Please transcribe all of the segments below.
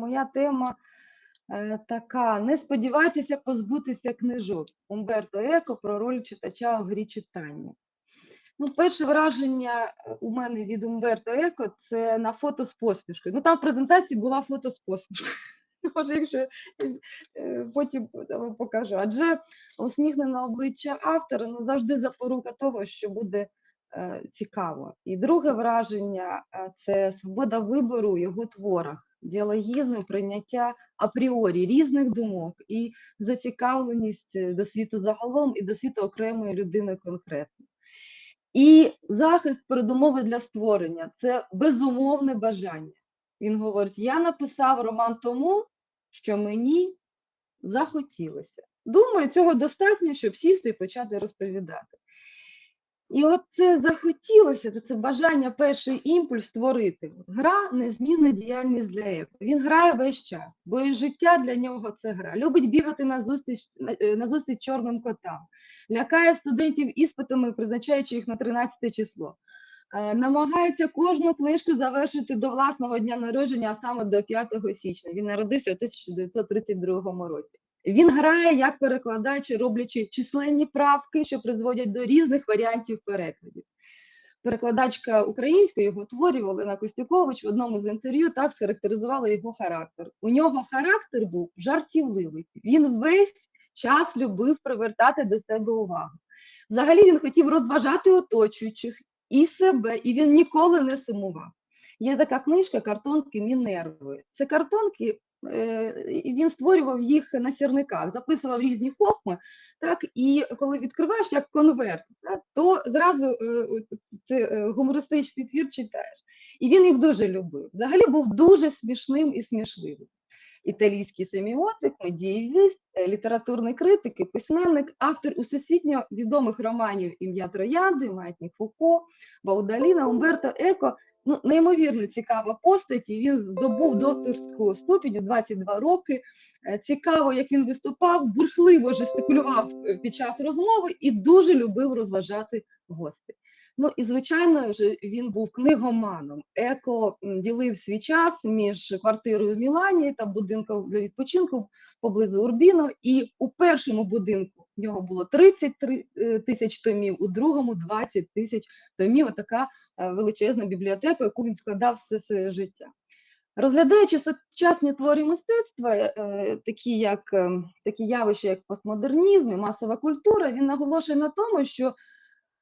моя тема е, така: не сподівайтеся позбутися книжок. Умберто Еко про роль читача у грі читання. Ну, перше враження е, у мене від Умберто Еко це на фото з посмішкою. Ну, там в презентації була фото з посмішкою. Може, якщо е, потім покажу. Адже усміхнене обличчя автора ну, завжди запорука того, що буде цікаво. І друге враження е, це свобода вибору у його творах, діалогізм, прийняття апріорі різних думок і зацікавленість е, до світу загалом і до світу окремої людини конкретно. І захист передумови для створення це безумовне бажання. Він говорить: я написав роман тому, що мені захотілося. Думаю, цього достатньо, щоб сісти і почати розповідати. І от це захотілося, це- бажання, перший імпульс створити. Гра незмінна діяльність для еко. Він грає весь час, бо і життя для нього це гра. Любить бігати на зустріч, на- е, зустріч чорним котам, лякає студентів іспитами, призначаючи їх на 13 число. Е, Намагається кожну книжку завершити до власного дня народження, а саме до 5 січня. Він народився у 1932 році. Він грає як перекладач, роблячи численні правки, що призводять до різних варіантів перекладів. Перекладачка української його творів Олена Костюкович в одному з інтерв'ю так схарактеризувала його характер. У нього характер був жартівливий. Він весь час любив привертати до себе увагу. Взагалі він хотів розважати оточуючих і себе, і він ніколи не сумував. Є така книжка Картонки Мінерви. Це картонки, він створював їх на сірниках, записував різні хохми, так, і коли відкриваєш як конверт, так, то зразу е, це е, гумористичний твір читаєш. І він їх дуже любив. Взагалі був дуже смішним і смішливим. Італійський семіотик, медієвіст, е, літературний критик і письменник, автор усесвітньо відомих романів Ім'я Троянди, Маятник Фуко, Баудаліна, Умберто Еко. Ну, неймовірно цікава постать, і він здобув докторську ступінь у 22 роки. Е, Цікаво, як він виступав, бурхливо жестикулював е, під час розмови і дуже любив розважати гостей. Ну і звичайно ж він був книгоманом. Еко ділив свій час між квартирою в Мілані та будинком для відпочинку поблизу Урбіно. І у першому будинку в нього було 33 е, тисяч томів, у другому 20 тисяч томів. Отака е, величезна бібліотека, яку він складав все своє життя. Розглядаючи сучасні твори мистецтва, е, такі як такі явища, як постмодернізм і масова культура, він наголошує на тому, що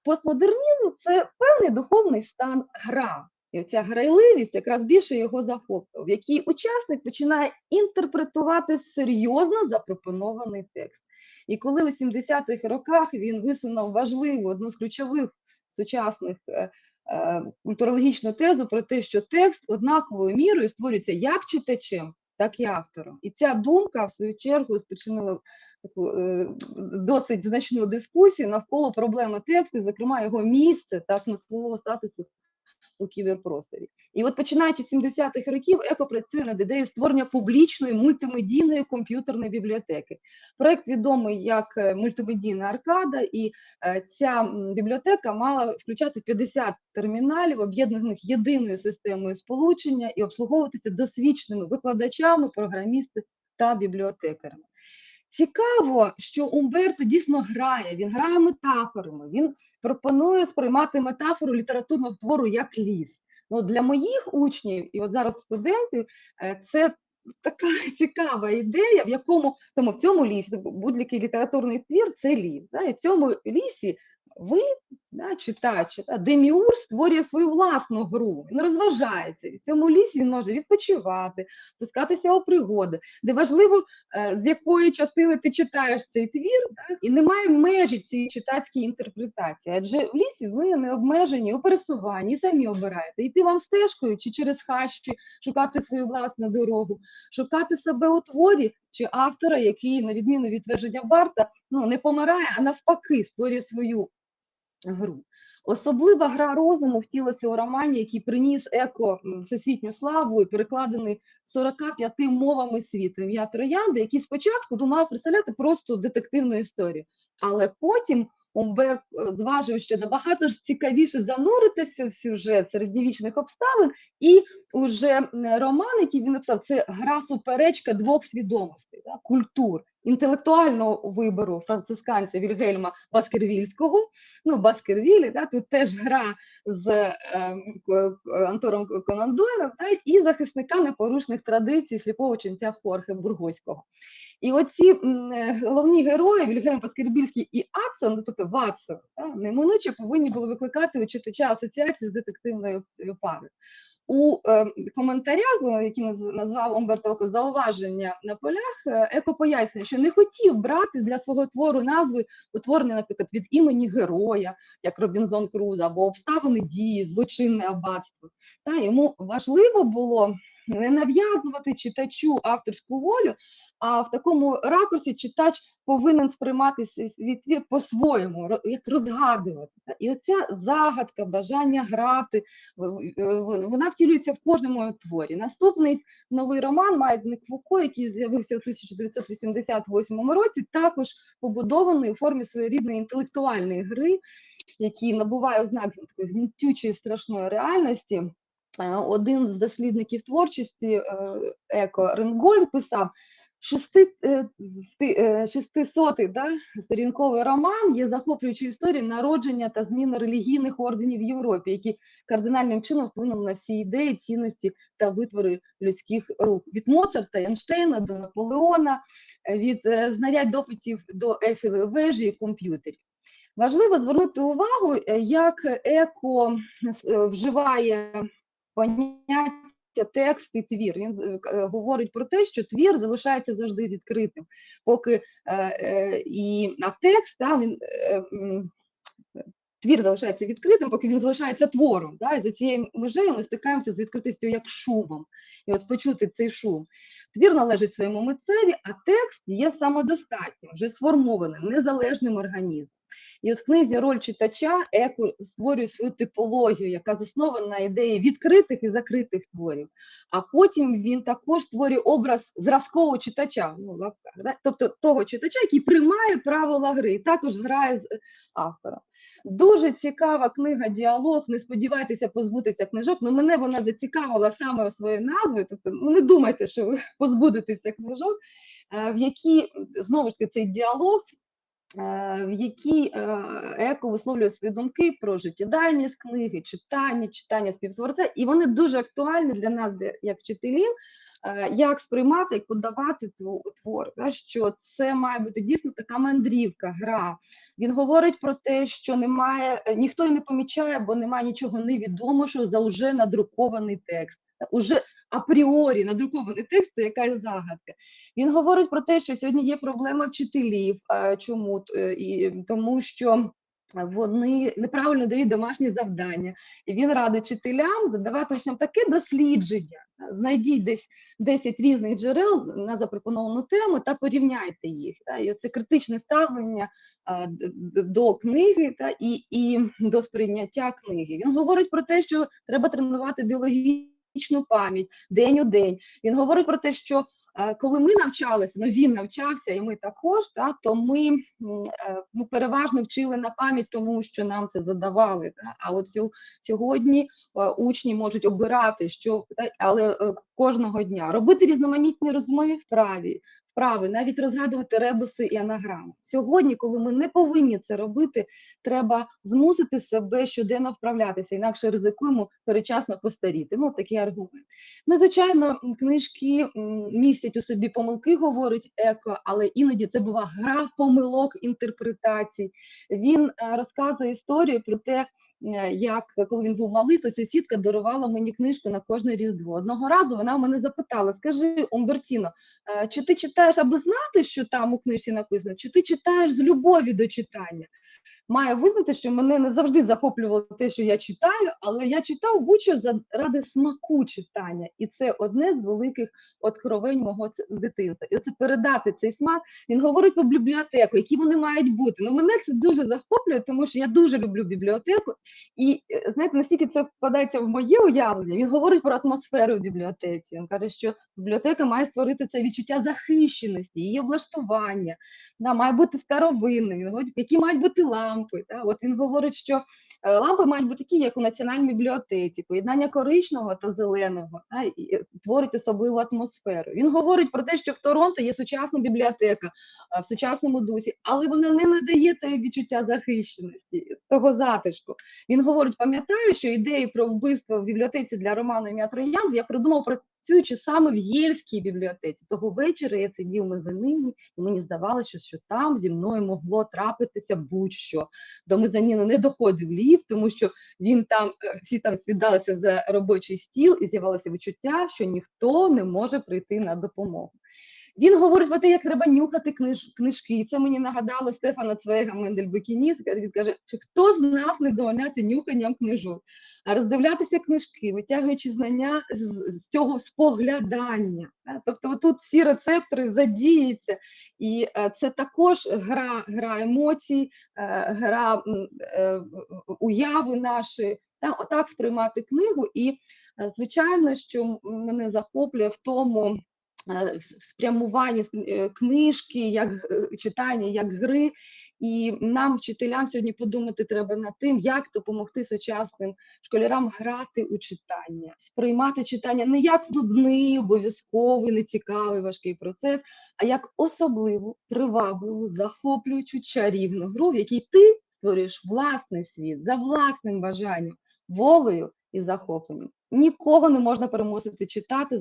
постмодернізм це певний духовний стан гра. І ця грайливість якраз більше його захоплює, в якій учасник починає інтерпретувати серйозно запропонований текст. І коли у 70-х роках він висунув важливу одну з ключових сучасних е, е, культурологічну тезу про те, що текст однаковою мірою створюється як читачем, так і автором. І ця думка, в свою чергу, спричинила таку е, досить значну дискусію навколо проблеми тексту, зокрема його місце та смислового статусу у кіберпросторі. І от починаючи з 70-х років, еко працює над ідеєю створення публічної мультимедійної комп'ютерної бібліотеки. Проект відомий як е, мультимедійна аркада, і е, ця бібліотека мала включати 50 терміналів, об'єднаних єдиною системою сполучення і обслуговуватися досвідченими викладачами, програмістами та бібліотекарями. Цікаво, що Умберто дійсно грає, він грає метафорами, він пропонує сприймати метафору літературного твору як ліс. Ну, для моїх учнів і от зараз студентів е, це така цікава ідея, в якому тому в цьому лісі будь-який літературний твір це ліс. Да? І в цьому лісі ви, да, читач, да, деміур створює свою власну гру, він розважається. І в цьому лісі він може відпочивати, пускатися у пригоди, де важливо, е, з якої частини ти читаєш цей твір, да? і немає межі цієї читацької інтерпретації. Адже в лісі ви не обмежені у пересуванні, самі обираєте. Йти вам стежкою чи через хащі, шукати свою власну дорогу, шукати себе у творі чи автора, який, на відміну від твердження Барта, ну, не помирає, а навпаки, створює свою гру. Особлива гра розуму втілася у романі, який приніс еко всесвітню славу і перекладений 45 мовами світу. Ім'я Троянди, який спочатку думав представляти просто детективну історію, але потім Умбер е, зважив, що набагато ж цікавіше зануритися в сюжет середньовічних обставин, і уже роман, який він написав, це гра суперечка двох свідомостей, да, культур, інтелектуального вибору францисканця Вільгельма Баскервільського, ну, Баскервілі, да, тут теж гра з е, Антором Конан Дойлем, да, і захисника непорушних традицій сліпого ченця Хорхе Бургоського. І оці е, головні герої Вільгельм Паскербільський і Аксон, ну, тобто Ватсон, неминуче повинні були викликати у читача асоціації з детективною парою. У е, коментарях, е, які назвав Умберто Еко зауваження на полях, Еко пояснює, що не хотів брати для свого твору назви утворення, наприклад, від імені героя, як Робінзон Круза, або обставини дії, злочинне аббатство. Та йому важливо було не нав'язувати читачу авторську волю, а в такому ракурсі читач повинен сприймати свій твір по-своєму, як розгадувати. І оця загадка, бажання грати, е, вон- вона втілюється в кожному творі. Наступний новий роман Маятник Фуко, який з'явився у 1988 році, також побудований у формі своєрідної інтелектуальної гри, який набуває ознак такої гнітючої страшної реальності. Е, Один з дослідників творчості е, Еко Ренгольд писав. Шести, е, е, шестисотий да, сторінковий роман є захоплюючою історією народження та зміни релігійних орденів в Європі, які кардинальним чином вплинули на всі ідеї, цінності та витвори людських рук. Від Моцарта, Ейнштейна до Наполеона, е, від знарядь допитів до ефівої вежі і комп'ютерів. Важливо звернути увагу, як еко вживає поняття текст і твір. Він е, е, говорить про те, що твір залишається завжди відкритим, поки е, і а текст та, він. Твір залишається відкритим, поки він залишається твором. Да? І за цією межею ми стикаємося з відкритістю як шумом. І от почути цей шум. Твір належить своєму митцеві, а текст є самодостатнім, вже сформованим, незалежним організмом. І от в книзі роль читача Еко створює свою типологію, яка заснована на ідеї відкритих і закритих творів. А потім він також створює образ зразкового читача, ну, лапках, да? тобто того читача, який приймає правила гри і також грає з е, автором. Дуже цікава книга Діалог. Не сподівайтеся позбутися книжок. Ну мене вона зацікавила саме своєю назвою. Тобто, ну не думайте, що ви позбудетеся книжок, е, в якій знову ж таки цей діалог в якій е, Еко висловлює свої думки про життєдайність книги, читання, читання співтворця, і вони дуже актуальні для нас, як вчителів, е, як сприймати, як подавати тво- твор. Що це має бути дійсно така мандрівка, гра. Він говорить про те, що немає, е, ніхто і не помічає, бо немає нічого невідомого за вже надрукований текст. Уже апріорі надрукований текст це якась загадка. Він говорить про те, що сьогодні є проблема вчителів. е, Чому? Е, І, тому що вони неправильно дають домашні завдання. І він радить вчителям задавати учням таке дослідження. Знайдіть десь 10 різних джерел на запропоновану тему та порівняйте їх. Та, І це критичне ставлення до книги та, і, і до сприйняття книги. Він говорить про те, що треба тренувати біологічну пам'ять день у день. Він говорить про те, що е, коли ми навчалися, ну він навчався, і ми також, та, то ми е, ну, переважно вчили на пам'ять, тому що нам це задавали. Та, а от сьогодні е, учні можуть обирати, що але кожного дня робити різноманітні розмові вправі, вправи, навіть розгадувати ребуси і анаграми. Сьогодні, коли ми не повинні це робити, треба змусити себе щоденно вправлятися, інакше ризикуємо перечасно постаріти. Ну, такий аргумент. Ну, звичайно, книжки містять у собі помилки, говорить еко, але іноді це бува гра помилок інтерпретацій. Він е, розказує історію про те, як коли він був малий, то сусідка дарувала мені книжку на кожне різдво. Одного разу вона мене запитала: скажи, Умбертіно, е, чи ти читаєш, аби знати, що там у книжці написано, чи ти читаєш з любові до читання? Маю визнати, що мене не завжди захоплювало те, що я читаю, але я читав будь-що заради смаку читання, і це одне з великих откровень мого дитинства. І оце передати цей смак. Він говорить про бібліотеку, які вони мають бути. Ну мене це дуже захоплює, тому що я дуже люблю бібліотеку. І е, знаєте, настільки це вкладається в моє уявлення. Він говорить про атмосферу в бібліотеці. Він каже, що бібліотека має створити це відчуття захищеності, її облаштування, да, має бути говорить, які мають бути лампи, лампи. Та? От він говорить, що е, лампи мають бути такі, як у національній бібліотеці, поєднання коричневого та зеленого, та? і творить особливу атмосферу. Він говорить про те, що в Торонто є сучасна бібліотека е, в сучасному дусі, але вона не надає того відчуття захищеності, того затишку. Він говорить, пам'ятаю, що ідею про вбивство в бібліотеці для роману ім'я Троян я придумав працюючи саме в Єльській бібліотеці. Того вечора я сидів мезонині, і мені здавалося, що, що там зі мною могло трапитися будь-що. До мезоніну не доходив ліфт, тому що він там е, всі там свідалися за робочий стіл, і з'явилося відчуття, що ніхто не може прийти на допомогу. Він говорить про те, як треба нюхати книж, книжки. І це мені нагадало Стефана Цвейга Мендельбекініс. Він каже, що хто з нас не вдовольняється нюханням книжок, а роздивлятися книжки, витягуючи знання з, з цього споглядання. Е, Тобто, тут всі рецептори задіються, і е, це також гра, гра емоцій, е, гра уяви нашої. Та, отак сприймати книгу, і звичайно, що мене захоплює в тому в спрямуванні е, книжки, як е, читання, як гри. І нам, вчителям, сьогодні подумати треба над тим, як допомогти сучасним школярам грати у читання, сприймати читання не як нудний, обов'язковий, нецікавий, важкий процес, а як особливу, привабливу, захоплюючу чарівну гру, в якій ти створюєш власний світ за власним бажанням, волею і захопленням. Нікого не можна перемусити читати,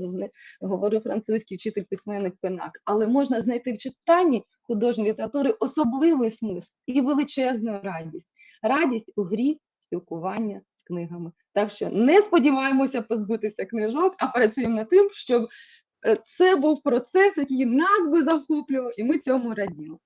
говорив французький вчитель письменник Пенак, але можна знайти в читанні художньої літератури особливий смисл і величезну радість. Радість у грі спілкування з книгами. Так що не сподіваємося позбутися книжок, а працюємо над тим, щоб е, це був процес, який нас би захоплював, і ми цьому раділи.